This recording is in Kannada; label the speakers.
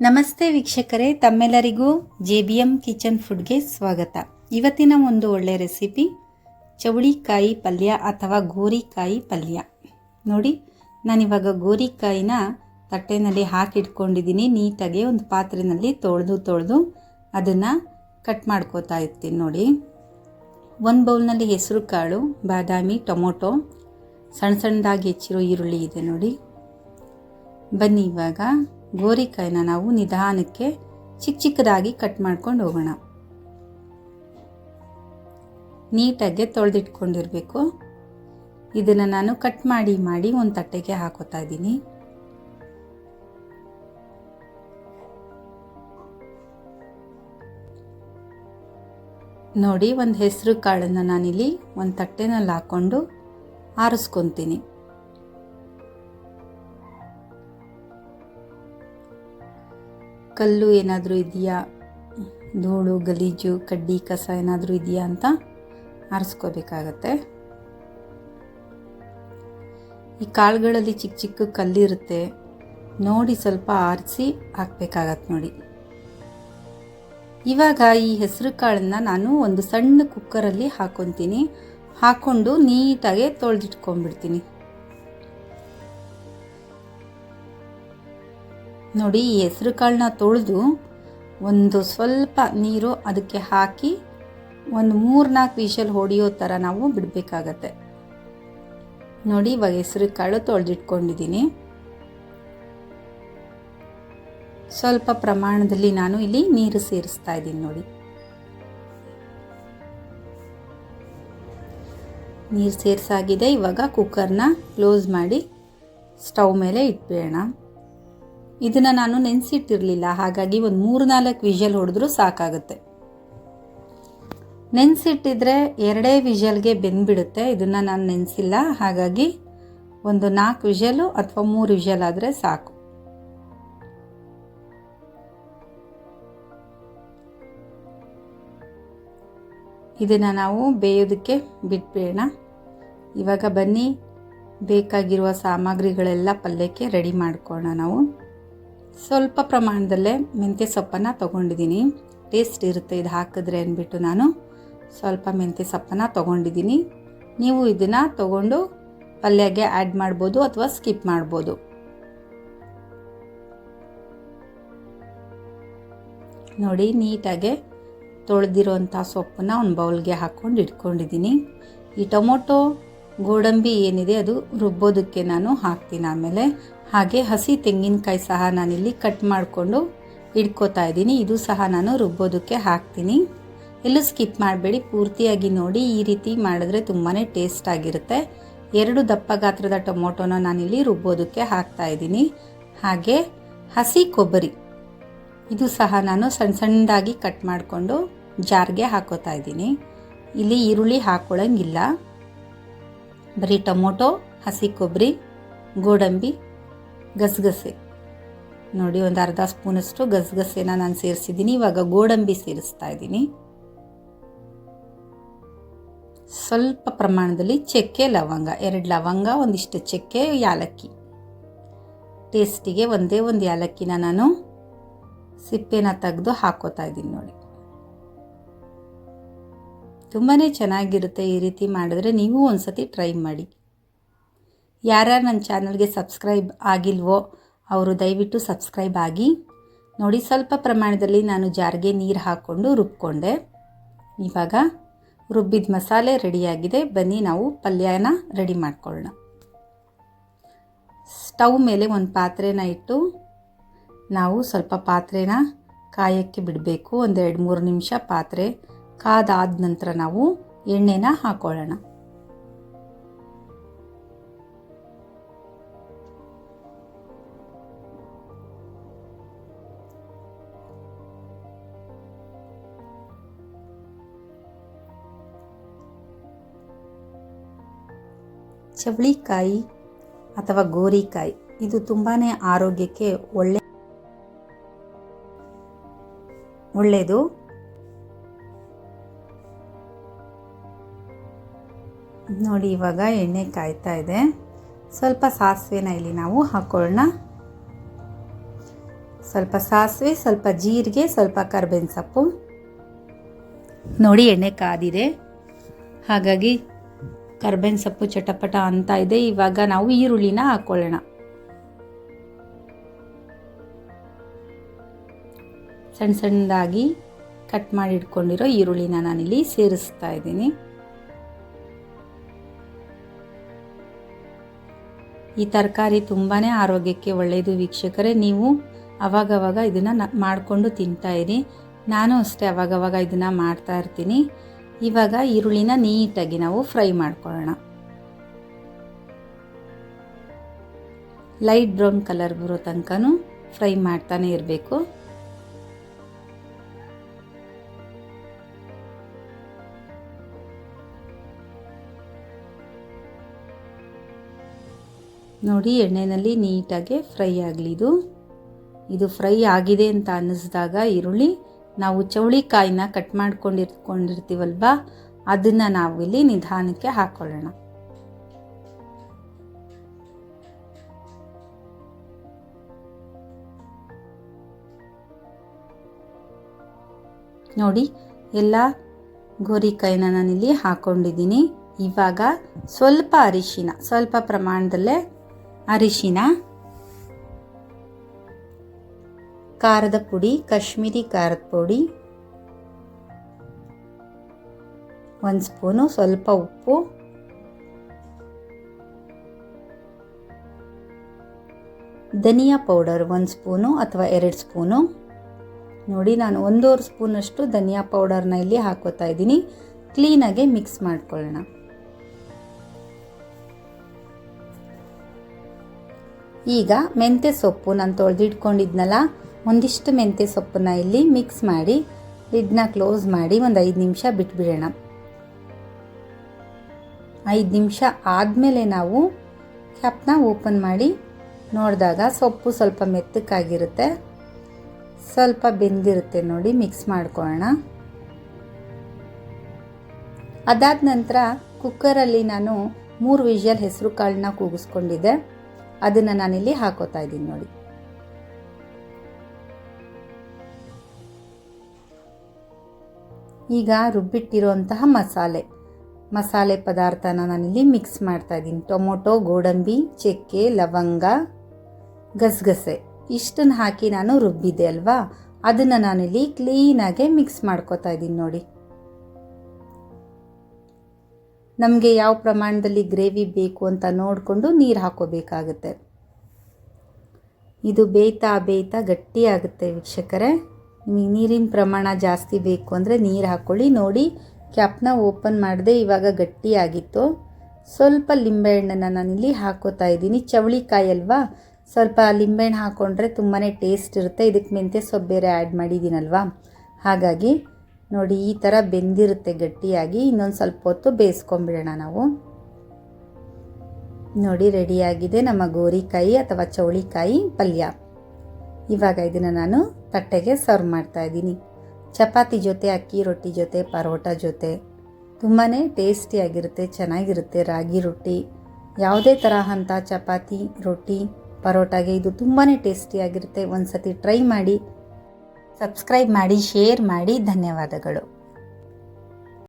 Speaker 1: ನಮಸ್ತೆ ವೀಕ್ಷಕರೇ, ತಮ್ಮೆಲ್ಲರಿಗೂ ಜೆ ಬಿ ಎಂ ಕಿಚನ್ ಫುಡ್ಗೆ ಸ್ವಾಗತ. ಇವತ್ತಿನ ಒಂದು ಒಳ್ಳೆ ರೆಸಿಪಿ, ಚೌಳಿಕಾಯಿ ಪಲ್ಯ ಅಥವಾ ಗೋರಿಕಾಯಿ ಪಲ್ಯ. ನೋಡಿ, ನಾನಿವಾಗ ಗೋರಿಕಾಯಿನ ತಟ್ಟೆನಲ್ಲಿ ಹಾಕಿಟ್ಕೊಂಡಿದ್ದೀನಿ. ನೀಟಾಗಿ ಒಂದು ಪಾತ್ರೆಯಲ್ಲಿ ತೊಳೆದು ತೊಳೆದು ಅದನ್ನು ಕಟ್ ಮಾಡ್ಕೋತಾ ಇರ್ತೀನಿ ನೋಡಿ. ಒಂದು ಬೌಲ್ನಲ್ಲಿ ಹೆಸರು ಕಾಳು, ಬಾದಾಮಿ, ಟೊಮೊಟೊ, ಸಣ್ಣ ಸಣ್ಣದಾಗಿ ಹೆಚ್ಚಿರೋ ಈರುಳ್ಳಿ ಇದೆ ನೋಡಿ. ಬನ್ನಿ ಇವಾಗ ಗೋರಿಕಾಯಿನ ನಾವು ನಿಧಾನಕ್ಕೆ ಚಿಕ್ಕ ಚಿಕ್ಕದಾಗಿ ಕಟ್ ಮಾಡ್ಕೊಂಡು ಹೋಗೋಣ. ನೀಟಾಗಿ ತೊಳೆದಿಟ್ಕೊಂಡಿರಬೇಕು. ಇದನ್ನು ನಾನು ಕಟ್ ಮಾಡಿ ಮಾಡಿ ಒಂದು ತಟ್ಟೆಗೆ ಹಾಕೋತಾ ಇದ್ದೀನಿ. ನೋಡಿ, ಒಂದು ಹೆಸರು ಕಾಳನ್ನು ನಾನಿಲ್ಲಿ ಒಂದು ತಟ್ಟೆನಲ್ಲಿ ಹಾಕ್ಕೊಂಡು ಆರಿಸ್ಕೊತೀನಿ. ಕಲ್ಲು ಏನಾದರೂ ಇದೆಯಾ? ಧೂಳು, ಗಲೀಜು, ಕಡ್ಡಿ, ಕಸ ಏನಾದರೂ ಇದೆಯಾ ಅಂತ ಆರಿಸ್ಕೋಬೇಕಾಗತ್ತೆ. ಈ ಕಾಳುಗಳಲ್ಲಿ ಚಿಕ್ಕ ಚಿಕ್ಕ ಕಲ್ಲಿರುತ್ತೆ. ನೋಡಿ ಸ್ವಲ್ಪ ಆರಿಸಿ ಹಾಕ್ಬೇಕಾಗತ್ತೆ ನೋಡಿ. ಇವಾಗ ಈ ಹೆಸರು ಕಾಳನ್ನ ನಾನು ಒಂದು ಸಣ್ಣ ಕುಕ್ಕರಲ್ಲಿ ಹಾಕೊತೀನಿ. ಹಾಕ್ಕೊಂಡು ನೀಟಾಗಿ ತೊಳೆದಿಟ್ಕೊಂಡ್ಬಿಡ್ತೀನಿ. ನೋಡಿ ಈ ಹೆಸರು ಕಾಳನ್ನ ತೊಳೆದು ಒಂದು ಸ್ವಲ್ಪ ನೀರು ಅದಕ್ಕೆ ಹಾಕಿ ಒಂದು ಮೂರ್ನಾಲ್ಕು ವಿಷಲ್ ಹೊಡೆಯೋ ಥರ ನಾವು ಬಿಡಬೇಕಾಗತ್ತೆ. ನೋಡಿ, ಇವಾಗ ಹೆಸರು ಕಾಳು ತೊಳೆದಿಟ್ಕೊಂಡಿದ್ದೀನಿ. ಸ್ವಲ್ಪ ಪ್ರಮಾಣದಲ್ಲಿ ನಾನು ಇಲ್ಲಿ ನೀರು ಸೇರಿಸ್ತಾ ಇದ್ದೀನಿ ನೋಡಿ. ನೀರು ಸೇರಿಸಾಗಿದೆ. ಇವಾಗ ಕುಕ್ಕರ್ನ ಕ್ಲೋಸ್ ಮಾಡಿ ಸ್ಟವ್ ಮೇಲೆ ಇಟ್ಬೇಡ ಇದನ್ನು ನಾನು ನೆನೆಸಿಟ್ಟಿರಲಿಲ್ಲ, ಹಾಗಾಗಿ ಒಂದು ಮೂರು ನಾಲ್ಕು ವಿಷಲ್ ಹೊಡೆದ್ರೂ ಸಾಕಾಗುತ್ತೆ. ನೆನೆಸಿಟ್ಟಿದ್ರೆ ಎರಡೇ ವಿಷಲ್ಗೆ ಬೆಂದ್ಬಿಡುತ್ತೆ, ಇದನ್ನು ನಾನು ನೆನೆಸಿಲ್ಲ, ಹಾಗಾಗಿ ಒಂದು ನಾಲ್ಕು ವಿಷಲು ಅಥವಾ ಮೂರು ವಿಷಲ್ ಆದರೆ ಸಾಕು. ಇದನ್ನು ನಾವು ಬೇಯೋದಕ್ಕೆ ಬಿಟ್ಬೇಡ ಇವಾಗ ಬನ್ನಿ, ಬೇಕಾಗಿರುವ ಸಾಮಗ್ರಿಗಳೆಲ್ಲ ಪಲ್ಯಕ್ಕೆ ರೆಡಿ ಮಾಡ್ಕೊಳ್ಳೋಣ ನಾವು. ಸ್ವಲ್ಪ ಪ್ರಮಾಣದಲ್ಲೇ ಮೆಂತ್ಯ ಸೊಪ್ಪನ್ನು ತೊಗೊಂಡಿದ್ದೀನಿ. ಟೇಸ್ಟ್ ಇರುತ್ತೆ ಇದು ಹಾಕಿದ್ರೆ ಅಂದ್ಬಿಟ್ಟು ನಾನು ಸ್ವಲ್ಪ ಮೆಂತ್ಯ ಸೊಪ್ಪನ್ನು ತೊಗೊಂಡಿದ್ದೀನಿ. ನೀವು ಇದನ್ನು ತೊಗೊಂಡು ಪಲ್ಯಗೆ ಆ್ಯಡ್ ಮಾಡ್ಬೋದು ಅಥವಾ ಸ್ಕಿಪ್ ಮಾಡ್ಬೋದು. ನೋಡಿ, ನೀಟಾಗೆ ತೊಳೆದಿರೋಂಥ ಸೊಪ್ಪನ್ನು ಒಂದು ಬೌಲ್ಗೆ ಹಾಕ್ಕೊಂಡು ಇಟ್ಕೊಂಡಿದ್ದೀನಿ. ಈ ಟೊಮೊಟೊ ಗೋಡಂಬಿ ಏನಿದೆ ಅದು ರುಬ್ಬೋದಕ್ಕೆ ನಾನು ಹಾಕ್ತೀನಿ ಆಮೇಲೆ. ಹಾಗೆ ಹಸಿ ತೆಂಗಿನಕಾಯಿ ಸಹ ನಾನಿಲ್ಲಿ ಕಟ್ ಮಾಡಿಕೊಂಡು ಇಟ್ಕೋತಾ ಇದ್ದೀನಿ. ಇದು ಸಹ ನಾನು ರುಬ್ಬೋದಕ್ಕೆ ಹಾಕ್ತೀನಿ. ಎಲ್ಲೂ ಸ್ಕಿಪ್ ಮಾಡಬೇಡಿ. ಪೂರ್ತಿಯಾಗಿ ನೋಡಿ ಈ ರೀತಿ ಮಾಡಿದ್ರೆ ತುಂಬಾ ಟೇಸ್ಟ್ ಆಗಿರುತ್ತೆ. ಎರಡು ದಪ್ಪ ಗಾತ್ರದ ಟೊಮೊಟೊನ ನಾನಿಲ್ಲಿ ರುಬ್ಬೋದಕ್ಕೆ ಹಾಕ್ತಾ ಇದ್ದೀನಿ. ಹಾಗೆ ಹಸಿ ಕೊಬ್ಬರಿ, ಇದು ಸಹ ನಾನು ಸಣ್ಣ ಸಣ್ಣದಾಗಿ ಕಟ್ ಮಾಡಿಕೊಂಡು ಜಾರ್ಗೆ ಹಾಕೋತಾ ಇದ್ದೀನಿ. ಇಲ್ಲಿ ಈರುಳ್ಳಿ ಹಾಕ್ಕೊಳ್ಳೋಂಗಿಲ್ಲ ಬರೀ ಟೊಮೊಟೊ, ಹಸಿ ಕೊಬ್ಬರಿ, ಗೋಡಂಬಿ, ಗಸಗಸೆ. ನೋಡಿ, ಒಂದು ಅರ್ಧ ಸ್ಪೂನಷ್ಟು ಗಸಗಸೆನ ನಾನು ಸೇರಿಸಿದ್ದೀನಿ. ಇವಾಗ ಗೋಡಂಬಿ ಸೇರಿಸ್ತಾ ಇದ್ದೀನಿ. ಸ್ವಲ್ಪ ಪ್ರಮಾಣದಲ್ಲಿ ಚಕ್ಕೆ, ಲವಂಗ. ಎರಡು ಲವಂಗ, ಒಂದಿಷ್ಟು ಚಕ್ಕೆ, ಯಾಲಕ್ಕಿ. ಟೇಸ್ಟಿಗೆ ಒಂದೇ ಒಂದು ಯಾಲಕ್ಕಿನ ನಾನು ಸಿಪ್ಪೆನ ತೆಗೆದು ಹಾಕೋತಾ ಇದ್ದೀನಿ ನೋಡಿ. ತುಂಬಾ ಚೆನ್ನಾಗಿರುತ್ತೆ ಈ ರೀತಿ ಮಾಡಿದ್ರೆ ನೀವು ಒಂದ್ಸತಿ ಟ್ರೈ ಮಾಡಿ. ಯಾರ್ಯಾರು ನನ್ನ ಚಾನಲ್ಗೆ ಸಬ್ಸ್ಕ್ರೈಬ್ ಆಗಿಲ್ವೋ ಅವರು ದಯವಿಟ್ಟು ಸಬ್ಸ್ಕ್ರೈಬ್ ಆಗಿ. ನೋಡಿ, ಸ್ವಲ್ಪ ಪ್ರಮಾಣದಲ್ಲಿ ನಾನು ಜಾರಿಗೆ ನೀರು ಹಾಕ್ಕೊಂಡು ರುಬ್ಕೊಂಡೆ. ಇವಾಗ ರುಬ್ಬಿದ ಮಸಾಲೆ ರೆಡಿಯಾಗಿದೆ. ಬನ್ನಿ, ನಾವು ಪಲ್ಯನ ರೆಡಿ ಮಾಡ್ಕೊಳ್ಳೋಣ. ಸ್ಟವ್ ಮೇಲೆ ಒಂದು ಪಾತ್ರೆನ ಇಟ್ಟು ನಾವು ಸ್ವಲ್ಪ ಪಾತ್ರೆನ ಕಾಯಕ್ಕೆ ಬಿಡಬೇಕು. ಒಂದೆರಡು ಮೂರು ನಿಮಿಷ ಪಾತ್ರೆ ಕಾದಾದ ನಂತರ ನಾವು ಎಣ್ಣೆನ ಹಾಕೊಳ್ಳೋಣ. ಚವಳಿಕಾಯಿ ಅಥವಾ ಗೋರಿಕಾಯಿ ಇದು ತುಂಬಾ ಆರೋಗ್ಯಕ್ಕೆ ಒಳ್ಳೆ ಒಳ್ಳೆಯದು ನೋಡಿ, ಇವಾಗ ಎಣ್ಣೆ ಕಾಯ್ತಾ ಇದೆ. ಸ್ವಲ್ಪ ಸಾಸಿವೆನ ಇಲ್ಲಿ ನಾವು ಹಾಕೊಳ್ಳೋಣ. ಸ್ವಲ್ಪ ಸಾಸಿವೆ, ಸ್ವಲ್ಪ ಜೀರಿಗೆ, ಸ್ವಲ್ಪ ಕರ್ಬೇವಿನ ಸೊಪ್ಪು. ನೋಡಿ, ಎಣ್ಣೆ ಕಾದಿದೆ. ಹಾಗಾಗಿ ಕರ್ಬೇವಿನ ಸೊಪ್ಪು ಚಟಪಟ ಅಂತ ಇದೆ. ಇವಾಗ ನಾವು ಈರುಳ್ಳಿನ ಹಾಕ್ಕೊಳ್ಳೋಣ ಸಣ್ಣ ಸಣ್ಣದಾಗಿ ಕಟ್ ಮಾಡಿ ಇಟ್ಕೊಂಡಿರೋ ಈರುಳ್ಳಿನ ನಾನಿಲ್ಲಿ ಸೇರಿಸ್ತಾ ಇದ್ದೀನಿ. ಈ ತರಕಾರಿ ತುಂಬಾ ಆರೋಗ್ಯಕ್ಕೆ ಒಳ್ಳೆಯದು ವೀಕ್ಷಕರೇ. ನೀವು ಅವಾಗವಾಗ ಇದನ್ನು ಮಾಡಿಕೊಂಡು ತಿಂತಾ ಇರಿ. ನಾನು ಅಷ್ಟೇ ಅವಾಗವಾಗ ಇದನ್ನು ಮಾಡ್ತಾ ಇರ್ತೀನಿ. ಇವಾಗ ಈರುಳ್ಳಿನ ನೀಟಾಗಿ ನಾವು ಫ್ರೈ ಮಾಡ್ಕೊಳ್ಳೋಣ. ಲೈಟ್ ಬ್ರೌನ್ ಕಲರ್ ಬರೋ ತನಕನೂ ಫ್ರೈ ಮಾಡ್ತಾನೆ ಇರಬೇಕು. ನೋಡಿ ಎಣ್ಣೆಯಲ್ಲಿ ನೀಟಾಗಿ ಫ್ರೈ ಆಗಲಿ ಇದು. ಇದು ಫ್ರೈ ಆಗಿದೆ ಅಂತ ಅನ್ನಿಸಿದಾಗ ಈರುಳ್ಳಿ. ನಾವು ಚೌಳಿಕಾಯಿನ ಕಟ್ ಮಾಡ್ಕೊಂಡಿರ್ಕೊಂಡಿರ್ತೀವಲ್ವ ಅದನ್ನು ನಾವು ಇಲ್ಲಿ ನಿಧಾನಕ್ಕೆ ಹಾಕ್ಕೊಳ್ಳೋಣ ನೋಡಿ, ಎಲ್ಲ ಗೋರಿಕಾಯಿನ ನಾನಿಲ್ಲಿ ಹಾಕ್ಕೊಂಡಿದ್ದೀನಿ ಇವಾಗ ಸ್ವಲ್ಪ ಅರಿಶಿನ, ಸ್ವಲ್ಪ ಪ್ರಮಾಣದಲ್ಲೇ ಅರಿಶಿನ, ಖಾರದ ಪುಡಿ, ಕಾಶ್ಮೀರಿ ಖಾರದ ಪುಡಿ, ಒಂದು ಸ್ಪೂನು ಸ್ವಲ್ಪ ಉಪ್ಪು, ಧನಿಯಾ ಪೌಡರ್ ಒಂದು ಸ್ಪೂನು ಅಥವಾ ಎರಡು ಸ್ಪೂನು. ನೋಡಿ, ನಾನು ಒಂದೂವರೆ ಸ್ಪೂನಷ್ಟು ಧನಿಯಾ ಪೌಡರ್ನ ಇಲ್ಲಿ ಹಾಕೋತಾ ಇದ್ದೀನಿ. ಕ್ಲೀನಾಗೆ ಮಿಕ್ಸ್ ಮಾಡ್ಕೊಳ್ಳೋಣ. ಈಗ ಮೆಂತ್ಯ ಸೊಪ್ಪು ನಾನು ತೊಳೆದಿಟ್ಕೊಂಡಿದ್ನಲ್ಲ, ಒಂದಿಷ್ಟು ಮೆಂತ್ಯ ಸೊಪ್ಪನ್ನ ಇಲ್ಲಿ ಮಿಕ್ಸ್ ಮಾಡಿ ಲಿಡ್ನ ಕ್ಲೋಸ್ ಮಾಡಿ ಒಂದು ಐದು ನಿಮಿಷ ಬಿಟ್ಬಿಡೋಣ. ಐದು ನಿಮಿಷ ಆದಮೇಲೆ ನಾವು ಕ್ಯಾಪ್ನ ಓಪನ್ ಮಾಡಿ ನೋಡಿದಾಗ ಸೊಪ್ಪು ಸ್ವಲ್ಪ ಮೆತ್ತಕ್ಕಾಗಿರುತ್ತೆ ಸ್ವಲ್ಪ ಬೆಂದಿರುತ್ತೆ ನೋಡಿ ಮಿಕ್ಸ್ ಮಾಡ್ಕೊಳ್ಳೋಣ. ಅದಾದ ನಂತರ ಕುಕ್ಕರಲ್ಲಿ ನಾನು ಮೂರು ವಿಷಲ್ ಹೆಸರು ಕಾಳನ್ನ ಕೂಗಿಸ್ಕೊಂಡಿದ್ದೆ. ಅದನ್ನು ನಾನಿಲ್ಲಿ ಹಾಕೋತಾ ಇದ್ದೀನಿ ನೋಡಿ. ಈಗ ರುಬ್ಬಿಟ್ಟಿರುವಂತಹ ಮಸಾಲೆ. ಮಸಾಲೆ ಪದಾರ್ಥನ ನಾನಿಲ್ಲಿ ಮಿಕ್ಸ್ ಮಾಡ್ತಾ ಇದ್ದೀನಿ. ಟೊಮೊಟೊ, ಗೋಡಂಬಿ, ಚಕ್ಕೆ, ಲವಂಗ, ಗಸಗಸೆ. ಇಷ್ಟನ್ನು ಹಾಕಿ ನಾನು ರುಬ್ಬಿದ್ದೆ ಅಲ್ವಾ? ಅದನ್ನು ನಾನಿಲ್ಲಿ ಕ್ಲೀನಾಗೆ ಮಿಕ್ಸ್ ಮಾಡ್ಕೋತಾ ಇದ್ದೀನಿ ನೋಡಿ. ನಮಗೆ ಯಾವ ಪ್ರಮಾಣದಲ್ಲಿ ಗ್ರೇವಿ ಬೇಕು ಅಂತ ನೋಡಿಕೊಂಡು ನೀರು ಹಾಕೋಬೇಕಾಗುತ್ತೆ. ಇದು ಬೇಯ್ತಾ ಬೇಯ್ತಾ ಗಟ್ಟಿಯಾಗುತ್ತೆ ವೀಕ್ಷಕರೇ. ನಿಮಗೆ ನೀರಿನ ಪ್ರಮಾಣ ಜಾಸ್ತಿ ಬೇಕು ಅಂದರೆ ನೀರು ಹಾಕ್ಕೊಳ್ಳಿ ನೋಡಿ, ಕ್ಯಾಪ್ನ ಓಪನ್ ಮಾಡಿದೆ ಇವಾಗ ಗಟ್ಟಿಯಾಗಿತ್ತು ಸ್ವಲ್ಪ ಲಿಂಬೆಹಣ್ಣನ್ನು ನಾನಿಲ್ಲಿ ಹಾಕೋತಾ ಇದ್ದೀನಿ. ಚವಳಿಕಾಯಿ ಅಲ್ವಾ? ಸ್ವಲ್ಪ ಲಿಂಬೆಹಣ್ಣು ಹಾಕ್ಕೊಂಡ್ರೆ ತುಂಬಾ ಟೇಸ್ಟ್ ಇರುತ್ತೆ. ಇದಕ್ಕೆ ಮೆಂತ್ಯ ಸೊಬ್ಬೇರೆ ಬೇರೆ ಆ್ಯಡ್ ಮಾಡಿದ್ದೀನಲ್ವಾ? ಹಾಗಾಗಿ ನೋಡಿ, ಈ ಥರ ಬೆಂದಿರುತ್ತೆ ಗಟ್ಟಿಯಾಗಿ. ಇನ್ನೊಂದು ಸ್ವಲ್ಪ ಹೊತ್ತು ಬೇಯಿಸ್ಕೊಂಬಿಡೋಣ ನಾವು. ನೋಡಿ, ರೆಡಿಯಾಗಿದೆ ನಮ್ಮ ಗೋರಿಕಾಯಿ ಅಥವಾ ಚೌಳಿಕಾಯಿ ಪಲ್ಯ. ಇವಾಗ ಇದನ್ನು ನಾನು ತಟ್ಟೆಗೆ ಸರ್ವ್ ಮಾಡ್ತಾ ಇದ್ದೀನಿ. ಚಪಾತಿ ಜೊತೆ, ಅಕ್ಕಿ ರೊಟ್ಟಿ ಜೊತೆ, ಪರೋಟ ಜೊತೆ. ತುಂಬಾ ಟೇಸ್ಟಿಯಾಗಿರುತ್ತೆ ಚೆನ್ನಾಗಿರುತ್ತೆ ರಾಗಿ ರೊಟ್ಟಿ. ಯಾವುದೇ ತರಹಂಥ ಚಪಾತಿ, ರೊಟ್ಟಿ, ಪರೋಟಾಗೆ ಇದು ತುಂಬಾ ಟೇಸ್ಟಿಯಾಗಿರುತ್ತೆ ಒಂದು ಸತಿ ಟ್ರೈ ಮಾಡಿ. ಸಬ್ಸ್ಕ್ರೈಬ್ ಮಾಡಿ ಶೇರ್ ಮಾಡಿ ಧನ್ಯವಾದಗಳು.